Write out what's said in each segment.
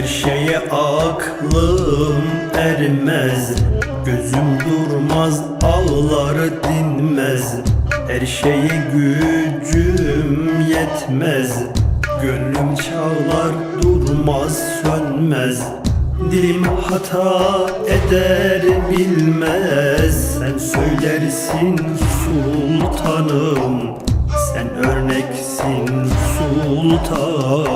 şeye aklım ermez. Gözüm durmaz ağları dinmez. Her şeye gücüm yetmez. Gönlüm çağlar durmaz sönmez. Dilim hata eder bilmez. Sen söylersin sultanım. Sen örneksin sultanım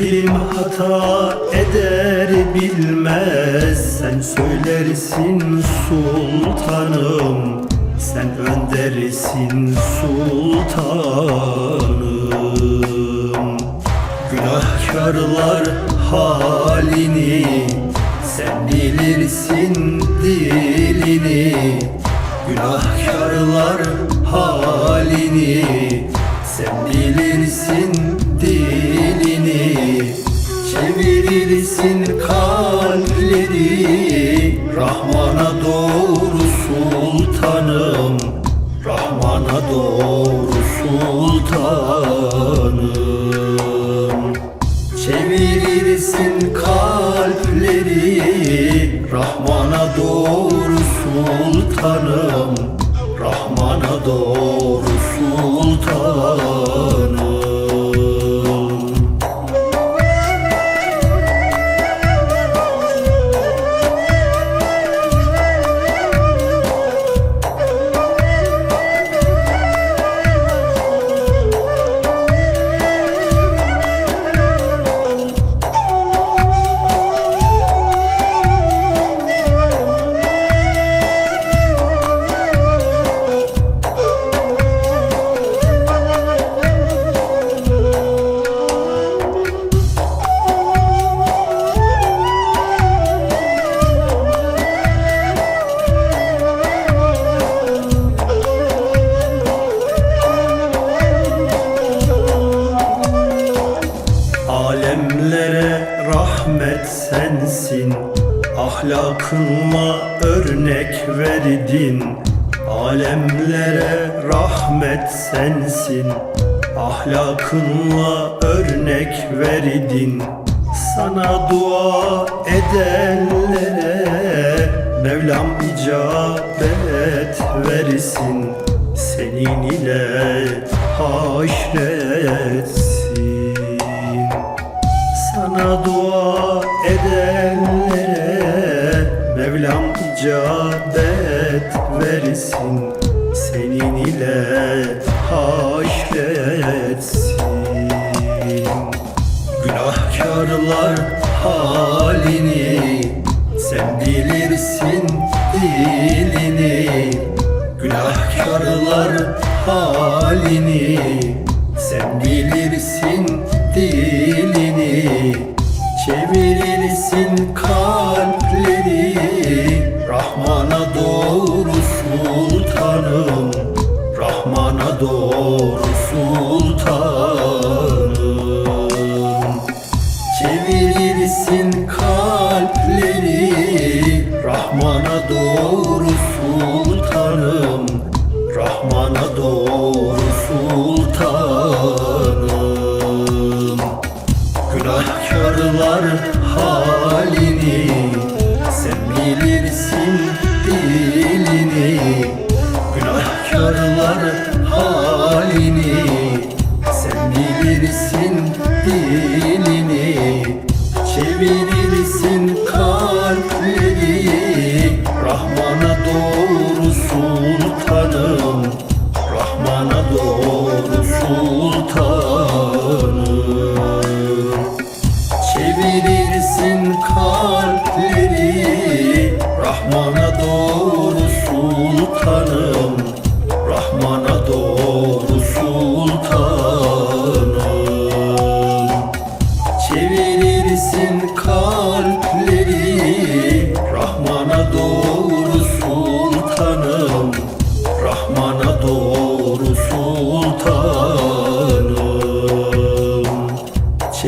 Dilim hata eder bilmez. Sen söylersin sultanım. Sen öndersin sultanım. Günahkarlar halini Sen bilirsin dilini. Günahkarlar halini Çevirirsin kalpleri Rahmana doğru sultanım. Rahmana doğru sultanım. Çevirirsin kalpleri Rahmana doğru sultanım. Rahmana doğru Alemlere rahmet sensin Ahlakınla örnek verdin. Alemlere rahmet sensin Ahlakınla örnek verdin. Sana dua edenlere Mevlam icabet versin. Senin ile haşretsin sana dua edenlere Mevlam icabet versin. Senin ile haşretsin. Günahkarlar halini Sen bilirsin dilini. Günahkarlar halini Sen bilirsin dilini Çevirirsin kalpleri Rahmana doğru sultanım. Rahmana doğru sultanım. Çevirirsin kalpleri Rahmana doğru sultanım. Rahmana doğru sultanım Günahkarlar halini Sen bilirsin dilini. Günahkarlar halini Sen bilirsin dilini. Çevirirsin kalpleri Rahmana doğru sultanım Rahmana doğru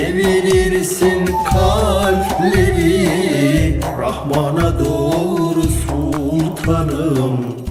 Çevirirsin kalpleri Rahmana doğru sultanım.